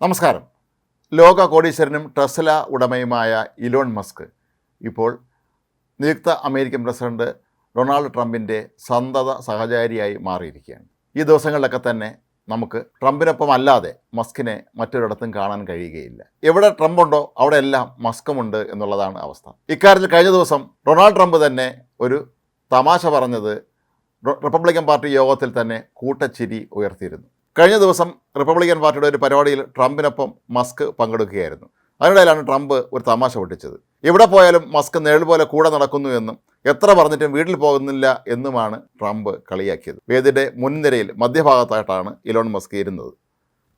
നമസ്കാരം. ലോക കോടീശ്വരനും ടെസ്ല ഉടമയുമായ ഇലോൺ മസ്ക് ഇപ്പോൾ നിയുക്ത അമേരിക്കൻ പ്രസിഡന്റ് ഡൊണാൾഡ് ട്രംപിന്റെ സന്തത സഹചാരിയായി മാറിയിരിക്കുകയാണ്. ഈ ദിവസങ്ങളിലൊക്കെ തന്നെ നമുക്ക് ട്രംപിനൊപ്പം അല്ലാതെ മസ്കിനെ മറ്റൊരിടത്തും കാണാൻ കഴിയുകയില്ല. എവിടെ ട്രംപ് ഉണ്ടോ അവിടെ എല്ലാം മസ്കുമുണ്ട് എന്നുള്ളതാണ് അവസ്ഥ. ഇക്കാര്യത്തിൽ കഴിഞ്ഞ ദിവസം ഡൊണാൾഡ് ട്രംപ് തന്നെ ഒരു തമാശ പറഞ്ഞത് റിപ്പബ്ലിക്കൻ പാർട്ടി യോഗത്തിൽ തന്നെ കൂട്ടച്ചിരി ഉയർത്തിയിരുന്നു. കഴിഞ്ഞ ദിവസം റിപ്പബ്ലിക്കൻ പാർട്ടിയുടെ ഒരു പരിപാടിയിൽ ട്രംപിനൊപ്പം മസ്ക് പങ്കെടുക്കുകയായിരുന്നു. അതിനിടയിലാണ് ട്രംപ് ഒരു തമാശ പൊട്ടിച്ചത്. എവിടെ പോയാലും മസ്ക് നേഴൽ പോലെ കൂടെ നടക്കുന്നു എന്നും എത്ര പറഞ്ഞിട്ടും വീട്ടിൽ പോകുന്നില്ല എന്നുമാണ് ട്രംപ് കളിയാക്കിയത്. വേദിയുടെ മുൻനിരയിൽ മധ്യഭാഗത്തായിട്ടാണ് ഇലോൺ മസ്ക് ഇരുന്നത്.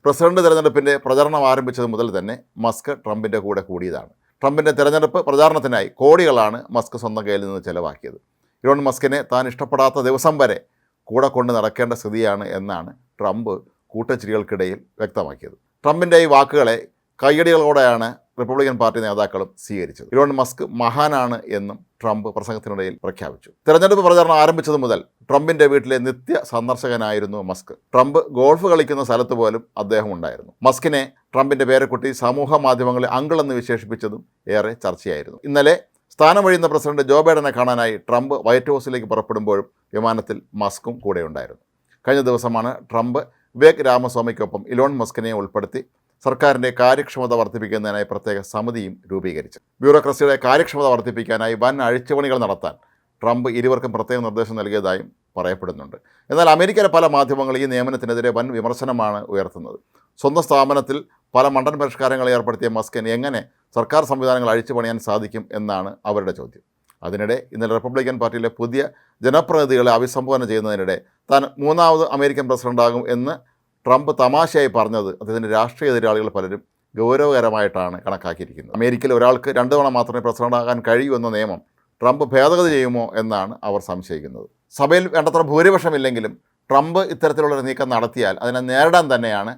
പ്രസിഡന്റ് തെരഞ്ഞെടുപ്പിന്റെ പ്രചരണം ആരംഭിച്ചത് മുതൽ തന്നെ മസ്ക് ട്രംപിന്റെ കൂടെ കൂടിയതാണ്. ട്രംപിന്റെ തെരഞ്ഞെടുപ്പ് പ്രചാരണത്തിനായി കോടികളാണ് മസ്ക് സ്വന്തം കയ്യിൽ നിന്ന് ചെലവാക്കിയത്. ഇലോൺ മസ്കിനെ താൻ ഇഷ്ടപ്പെടാത്ത ദിവസം വരെ കൂടെ കൊണ്ട് നടക്കേണ്ട സ്ഥിതിയാണ് എന്നാണ് ട്രംപ് കൂട്ടച്ചിരികൾക്കിടയിൽ വ്യക്തമാക്കിയത്. ട്രംപിന്റെ ഈ വാക്കുകളെ കയ്യടികളോടെയാണ് റിപ്പബ്ലിക്കൻ പാർട്ടി നേതാക്കളും സ്വീകരിച്ചത്. ഇലോൺ മസ്ക് മഹാനാണ് എന്നും ട്രംപ് പ്രസംഗത്തിനിടയിൽ പ്രഖ്യാപിച്ചു. തെരഞ്ഞെടുപ്പ് പ്രചാരണം ആരംഭിച്ചത് മുതൽ ട്രംപിന്റെ വീട്ടിലെ നിത്യ സന്ദർശകനായിരുന്നു മസ്ക്. ട്രംപ് ഗോൾഫ് കളിക്കുന്ന സ്ഥലത്ത് പോലും അദ്ദേഹം ഉണ്ടായിരുന്നു. മസ്കിനെ ട്രംപിന്റെ പേരക്കുട്ടി സമൂഹ മാധ്യമങ്ങളിൽ അങ്കിളെന്ന് വിശേഷിപ്പിച്ചതും ഏറെ ചർച്ചയായിരുന്നു. ഇന്നലെ സ്ഥാനമൊഴിയുന്ന പ്രസിഡന്റ് ജോ ബൈഡനെ കാണാനായി ട്രംപ് വൈറ്റ് ഹൗസിലേക്ക് പുറപ്പെടുമ്പോഴും വിമാനത്തിൽ മസ്കും കൂടെയുണ്ടായിരുന്നു. കഴിഞ്ഞ ദിവസമാണ് ട്രംപ് വിവേക് രാമസ്വാമിക്കൊപ്പം ഇലോൺ മസ്കിനെ ഉൾപ്പെടുത്തി സർക്കാരിന്റെ കാര്യക്ഷമത വർദ്ധിപ്പിക്കുന്നതിനായി പ്രത്യേക സമിതിയും രൂപീകരിച്ചു ബ്യൂറോക്രസിയുടെ കാര്യക്ഷമത വർദ്ധിപ്പിക്കാനായി വൻ അഴിച്ചുപണികൾ നടത്താൻ ട്രംപ് ഇരുവർക്കും പ്രത്യേക നിർദ്ദേശം നൽകിയതായും പറയപ്പെടുന്നുണ്ട്. എന്നാൽ അമേരിക്കയിലെ പല മാധ്യമങ്ങൾ ഈ നിയമനത്തിനെതിരെ വൻ വിമർശനമാണ് ഉയർത്തുന്നത്. സ്വന്തം സ്ഥാപനത്തിൽ പല മണ്ടൻ പരിഷ്കാരങ്ങൾ ഏർപ്പെടുത്തിയ മസ്കിന് എങ്ങനെ സർക്കാർ സംവിധാനങ്ങൾ അഴിച്ചു പണിയാൻ സാധിക്കും എന്നാണ് അവരുടെ ചോദ്യം. അതിനിടെ ഇന്നലെ റിപ്പബ്ലിക്കൻ പാർട്ടിയിലെ പുതിയ ജനപ്രതിനിധികളെ അഭിസംബോധന ചെയ്യുന്നതിനിടെ താൻ മൂന്നാമത് അമേരിക്കൻ പ്രസിഡന്റാകും എന്ന് ട്രംപ് തമാശയായി പറഞ്ഞത് അദ്ദേഹത്തിന്റെ രാഷ്ട്രീയ എതിരാളികൾ പലരും ഗൗരവകരമായിട്ടാണ് കണക്കാക്കിയിരിക്കുന്നത്. അമേരിക്കയിൽ ഒരാൾക്ക് രണ്ട് തവണ മാത്രമേ പ്രസിഡന്റാകാൻ കഴിയൂ എന്ന നിയമം ട്രംപ് ഭേദഗതി ചെയ്യുമോ എന്നാണ് അവർ സംശയിക്കുന്നത്. സഭയിൽ വേണ്ടത്ര ഭൂരിപക്ഷമില്ലെങ്കിലും ട്രംപ് ഇത്തരത്തിലുള്ളൊരു നീക്കം നടത്തിയാൽ അതിനെ നേരിടാൻ തന്നെയാണ്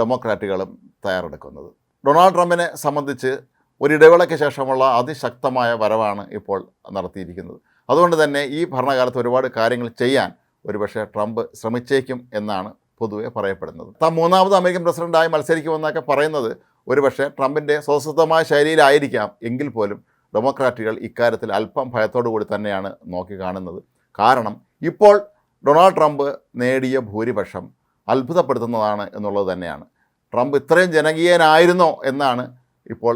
ഡെമോക്രാറ്റുകളും തയ്യാറെടുക്കുന്നത്. ഡൊണാൾഡ് ട്രംപിനെ സംബന്ധിച്ച് ഒരു ഇടവേളയ്ക്ക് ശേഷമുള്ള അതിശക്തമായ വരവാണ് ഇപ്പോൾ നടത്തിയിരിക്കുന്നത്. അതുകൊണ്ട് തന്നെ ഈ ഭരണകാലത്ത് ഒരുപാട് കാര്യങ്ങൾ ചെയ്യാൻ ഒരുപക്ഷെ ട്രംപ് ശ്രമിച്ചേക്കും എന്നാണ് പൊതുവെ പറയപ്പെടുന്നത്. താൻ മൂന്നാമത് അമേരിക്കൻ പ്രസിഡന്റായി മത്സരിക്കുമെന്നൊക്കെ പറയുന്നത് ഒരുപക്ഷെ ട്രംപിന്റെ സ്വതസിദ്ധമായ ശൈലിയിലായിരിക്കാം എങ്കിൽ പോലും ഡെമോക്രാറ്റുകൾ ഇക്കാര്യത്തിൽ അല്പം ഭയത്തോടു കൂടി തന്നെയാണ് നോക്കി കാണുന്നത്. കാരണം ഇപ്പോൾ ഡൊണാൾഡ് ട്രംപ് നേടിയ ഭൂരിപക്ഷം അത്ഭുതപ്പെടുത്തുന്നതാണ് എന്നുള്ളത് തന്നെയാണ്. ട്രംപ് ഇത്രയും ജനകീയനായിരുന്നോ എന്നാണ് ഇപ്പോൾ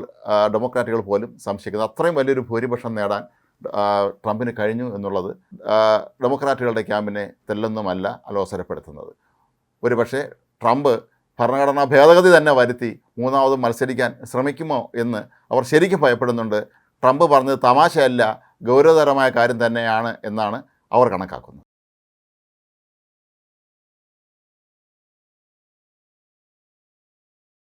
ഡെമോക്രാറ്റുകൾ പോലും സംശയിക്കുന്നത് അത്രയും വലിയൊരു ഭൂരിപക്ഷം നേടാൻ ട്രംപിന് കഴിഞ്ഞു എന്നുള്ളത് ഡെമോക്രാറ്റുകളുടെ ക്യാമ്പിനെ തെല്ലൊന്നുമല്ല അലോസരപ്പെടുത്തുന്നത്. ഒരുപക്ഷെ ട്രംപ് ഭരണഘടനാ ഭേദഗതി തന്നെ വരുത്തി മൂന്നാമതും മത്സരിക്കാൻ ശ്രമിക്കുമോ എന്ന് അവർ ശരിക്കും ഭയപ്പെടുന്നുണ്ട്. ട്രംപ് പറഞ്ഞത് തമാശയല്ല ഗൗരവതരമായ കാര്യം തന്നെയാണ് എന്നാണ് അവർ കണക്കാക്കുന്നത്.